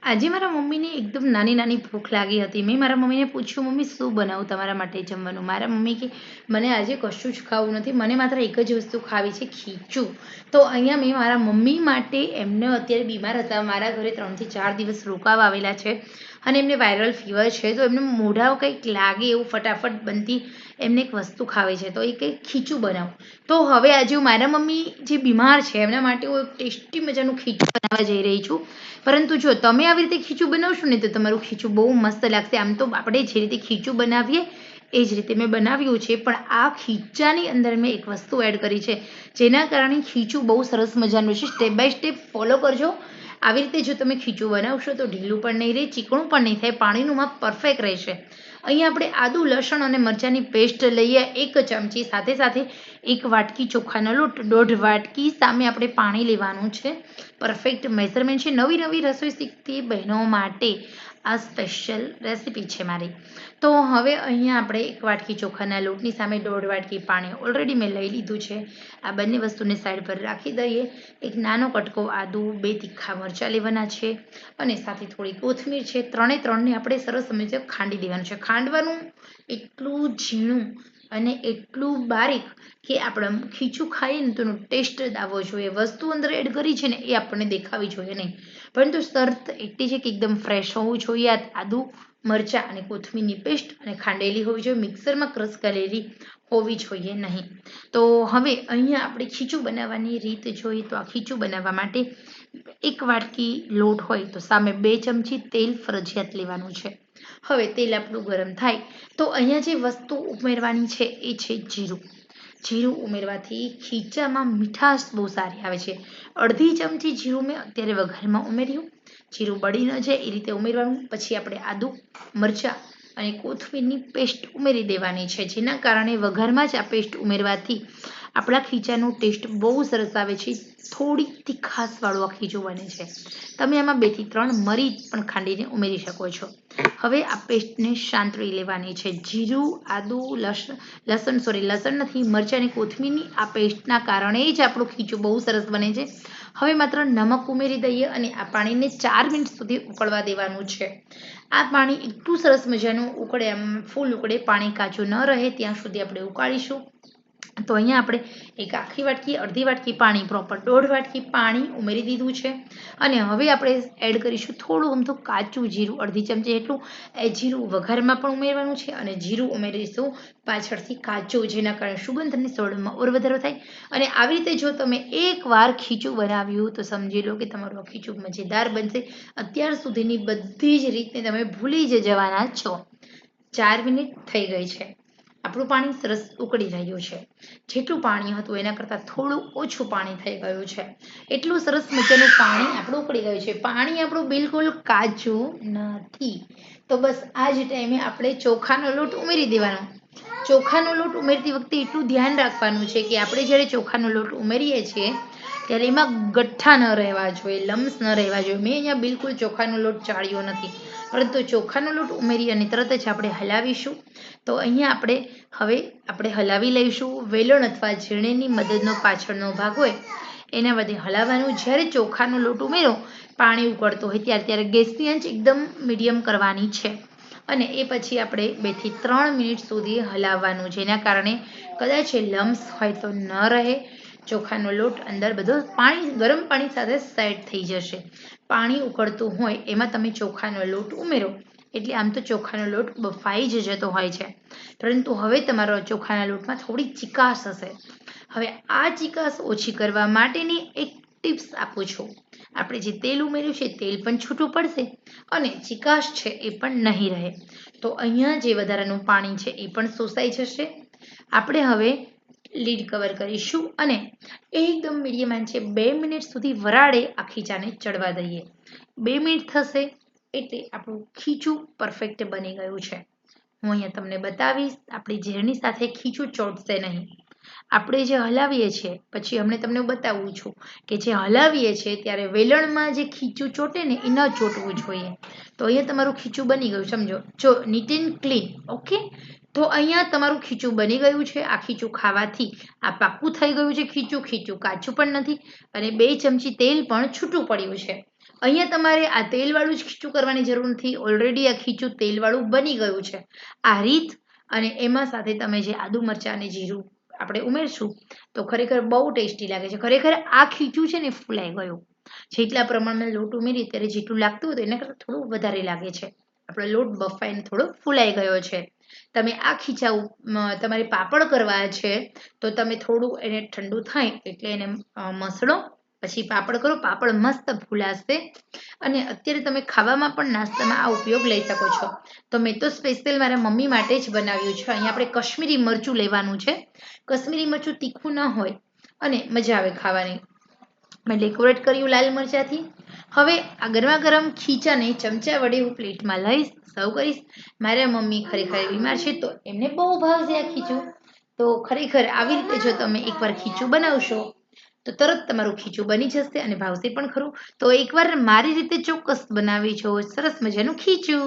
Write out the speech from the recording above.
આજે મારા મમ્મીને એકદમ નાની નાની ભૂખ લાગી હતી. મેં મારા મમ્મીને પૂછ્યું, મમ્મી, શું બનાવું તમારા માટે જમવાનું? મારા મમ્મી કે, મને આજે કશું જ ખાવું નથી. મને માત્ર એક જ વસ્તુ ખાવી છે, ખીચું. તો અહીંયા મેં મારા મમ્મી માટે એમને અત્યારે બીમાર હતા. મારા ઘરે ત્રણથી ચાર દિવસ રોકાવા આવેલા છે. અને એમને વાયરલ ફીવર છે, તો એમને મોઢાઓ કંઈક લાગે એવું ફટાફટ બનતી એમને એક વસ્તુ ખાવે છે, તો એ કંઈક ખીચું બનાવું. તો હવે આજે હું મારા મમ્મી જે બીમાર છે, એમના માટે હું ટેસ્ટી મજાનું ખીચું બનાવવા જઈ રહી છું. પરંતુ જો તમે આવી રીતે ખીચું બનાવશો ને, તો તમારું ખીચું બહુ મસ્ત લાગશે. આમ તો આપણે જે રીતે ખીચું બનાવીએ, એ જ રીતે મેં બનાવ્યું છે, પણ આ ખીચાની અંદર મેં એક વસ્તુ એડ કરી છે, જેના કારણે ખીચું બહુ સરસ મજાનું છે. સ્ટેપ બાય સ્ટેપ ફોલો કરજો. આવી રીતે જો તમે ખીચું બનાવશો તો ઢીલું પણ નહીં રહે, ચીકણું પણ નહીં થાય, પાણીનું માપ પરફેક્ટ રહેશે. અહીંયા આપણે આદુ, લસણ અને મરચાંની પેસ્ટ લઈએ એક ચમચી સાથે સાથે એક વાટકી ચોખાનો લોટ, દોઢ વાટકી સામે આપણે પાણી લેવાનું છે. પરફેક્ટ મેઝરમેન્ટ છે. નવી નવી રસોઈ શીખતી બહેનો માટે આ સ્પેશિયલ રેસીપી છે મારી. તો હવે અહીંયા આપણે એક વાટકી ચોખાના લોટની સામે દોઢ વાટકી પાણી ઓલરેડી મેં લઈ લીધું છે. આ બંને વસ્તુને સાઈડ પર રાખી દઈએ. એક નાનો કટકો આદુ, બે તીખા મરચાં લેવાના છે અને સાથે થોડી કોથમીર છે. ત્રણે ત્રણને આપણે સરસ સમજે ખાંડી દેવાનું છે. ખાંડવાનું એટલું ઝીણું અને એટલું બારીક કે આપણે ખીચું ખાઈએ ને તો એનો ટેસ્ટ જ આવવો જોઈએ. વસ્તુ અંદર એડ કરી છે ને એ આપણને દેખાવી જોઈએ નહીં. પરંતુ શરત એટલી છે કે એકદમ ફ્રેશ હોવું જોઈએ. આ આદુ, મરચાં અને કોથમીરની પેસ્ટ અને ખાંડેલી હોવી જોઈએ. મિક્સરમાં ક્રશ કરેલી હોવી જોઈએ નહીં. તો હવે અહીંયા આપણે ખીચું બનાવવાની રીત જોઈએ. તો આ ખીચું બનાવવા માટે એક વાટકી લોટ હોય તો સામે બે ચમચી તેલ ફરજિયાત લેવાનું છે. હવે તેલ આપણું ગરમ થાય. તો અહીંયા જે વસ્તુ ઉમેરવાની છે એ છે જીરું. જીરું ઉમેરવાથી ખીચામાં મીઠાશ બહુ સારી આવે છે. અડધી ચમચી જીરું મેં અત્યારે વઘારમાં ઉમેર્યું. જીરું બળી ન જાય એ રીતે ઉમેરવાનું. પછી આપણે આદુ, મરચાં અને કોથમીરની પેસ્ટ ઉમેરી દેવાની છે. જેના કારણે વઘારમાં જ આ પેસ્ટ ઉમેરવાથી આપણા ખીચાનો ટેસ્ટ બહુ સરસ આવે છે. થોડી તીખાસવાળું આ ખીચું બને છે. તમે આમાં બેથી ત્રણ મરી પણ ખાંડીને ઉમેરી શકો છો. હવે આ પેસ્ટને શાંતળી લેવાની છે. જીરું, આદું લસણ લસણ સોરી લસણ નથી, મરચાં અને કોથમીરની આ પેસ્ટના કારણે જ આપણું ખીચું બહુ સરસ બને છે. હવે માત્ર નમક ઉમેરી દઈએ અને આ પાણીને ચાર મિનિટ સુધી ઉકળવા દેવાનું છે. આ પાણી એટલું સરસ મજાનું ઉકળે આમ ફૂલ ઉકળે, પાણી કાચું ન રહે, ત્યાં સુધી આપણે ઉકાળીશું. તો અહીંયા આપણે એક આખી વાટકી, અડધી વાટકી પાણી પ્રોપર દોઢ વાટકી પાણી ઉમેરી દીધું છે. અને હવે આપણે એડ કરીશું થોડું અમથું કાચું જીરું, અડધી ચમચી એટલું એ જીરું વઘારમાં પણ ઉમેરવાનું છે અને જીરું ઉમેરીશું પાછળથી કાચું, જેના કારણે સુગંધ અને સોડમાં ઓર વધારો થાય. અને આવી રીતે જો તમે એકવાર ખીચું બનાવ્યું તો સમજી લો કે તમારું ખીચું મજેદાર બનશે. અત્યાર સુધીની બધી જ રીતને તમે ભૂલી જ જવાના છો. ચાર મિનિટ થઈ ગઈ છે. આપણું પાણી સરસ ઉકળી રહ્યું છે. જેટલું પાણી હતું એના કરતાં થોડું ઓછું પાણી થઈ ગયું છે. એટલું સરસ મજાનું પાણી આપણું ઉકળી ગયું છે. પાણી આપણું બિલકુલ કાચું નથી. તો બસ આ જ ટાઈમે આપણે ચોખાનો લોટ ઉમેરી દેવાનો. ચોખાનો લોટ ઉમેરતી વખતે એટલું ધ્યાન રાખવાનું છે કે આપણે જ્યારે ચોખાનો લોટ ઉમેરીએ છીએ, ત્યારે એમાં ગઠ્ઠા ન રહેવા જોઈએ, લમ્સ ન રહેવા જોઈએ. મેં અહીંયા બિલકુલ ચોખાનો લોટ ચાળ્યો નથી. પરંતુ ચોખાનો લોટ ઉમેરી અને તરત જ આપણે હલાવીશું. તો અહીંયા આપણે હવે આપણે હલાવી લઈશું. વેલણ અથવા ઝીણીની મદદનો પાછળનો ભાગ હોય, એના બધે હલાવવાનું. જ્યારે ચોખાનો લોટ ઉમેરો, પાણી ઉકળતું હોય ત્યારે ત્યારે ગેસની આંચ એકદમ મીડિયમ કરવાની છે. અને એ પછી આપણે બેથી ત્રણ મિનિટ સુધી હલાવવાનું, જેના કારણે કદાચ એ લમ્સ હોય તો ન રહે. ચોખાનો લોટ અંદર બધો પાણી, ગરમ પાણી સાથે સેટ થઈ જશે. પાણી ઉકળતું હોય, એમાં તમે ચોખાનો લોટ ઉમેરો. એટલે આમ તો ચોખાનો લોટ બફાઈ જ જતો હોય છે. પરંતુ હવે તમારો ચોખાના લોટમાં થોડી ચિકાસ હશે. હવે આ ચિકાસ ઓછી કરવા માટેની એક ટિપ્સ આપું છું. આપણે જે તેલ ઉમેર્યું છે, તેલ પણ છૂટું પડશે અને ચિકાસ છે એ પણ નહીં રહે. તો અહીંયા જે વધારાનું પાણી છે એ પણ શોષાઈ જશે. આપણે હવે લીડ કવર કરીશું અને એકદમ મીડિયમ આંચે બે મિનિટ સુધી વરાળે આ ખીચાને ચડવા દઈએ. બે મિનિટ થશે એટલે આપણું ખીચું પરફેક્ટ બની ગયું છે. હું અહીંયા તમને બતાવીશ, આપણી ઝેરની સાથે ખીચું ચોટશે નહીં. આપણે જે હલાવીએ છીએ, પછી અમને તમને બતાવું છું કે જે હલાવીએ છીએ ત્યારે વેલણમાં જે ખીચું ચોટે ને એ ન ચોટવું જોઈએ. તો અહીંયા તમારું ખીચું બની ગયું. સમજો, જો નીટ એન્ડ ક્લીન ઓકે તો અહીંયા તમારું ખીચું બની ગયું છે. આ ખીચું ખાવાથી આ પાક્કું થઈ ગયું છે ખીચું. ખીચું કાચું પણ નથી અને બે ચમચી તેલ પણ છૂટું પડ્યું છે. અહીંયા તમારે આ તેલવાળું જ ખીચું કરવાની જરૂર નથી. ઓલરેડી આ ખીચું તેલવાળું બની ગયું છે. આ રીત અને એમાં સાથે તમે જે આદુ મરચાં અને જીરું આપણે ઉમેરશું તો ખરેખર બહુ ટેસ્ટી લાગે છે. ખરેખર આ ખીચું છે ને ફૂલાઈ ગયું. જેટલા પ્રમાણમાં લોટ ઉમેરી ત્યારે જેટલું લાગતું હતું એના કરતાં થોડું વધારે લાગે છે. આપણો લોટ બફાઈને થોડો ફૂલાઈ ગયો છે. તમે આ ખીચા તમારે પાપડ કરવા છે, તો તમે થોડું એને ઠંડુ થાય એટલે એને મસળો, પછી પાપડ કરો, પાપડ મસ્ત ફૂલાશે. અને અત્યારે તમે ખાવામાં પણ નાસ્તામાં આ ઉપયોગ લઈ શકો છો. તો મેં તો સ્પેશિયલ મારા મમ્મી માટે જ બનાવ્યું છે. અહીંયા આપણે કશ્મીરી મરચું લેવાનું છે. કશ્મીરી મરચું તીખું ન હોય અને મજા આવે ખાવાની. મેં ડેકોરેટ કર્યું લાલ મરચાંથી. હવે આ ગરમા ગરમ ખીચાને ચમચા વડે હું પ્લેટમાં લઈશ સર્વ કરીશ. મારા મમ્મી ખરેખર બીમાર છે તો એમને બહુ ભાવશે આ ખીચું. તો ખરેખર આવી રીતે જો તમે એકવાર ખીચું બનાવશો, તો તરત તમારું ખીચું બની જશે અને ભાવશે પણ ખરું. તો એકવાર મારી રીતે ચોક્કસ બનાવી છો સરસ મજાનું ખીચું.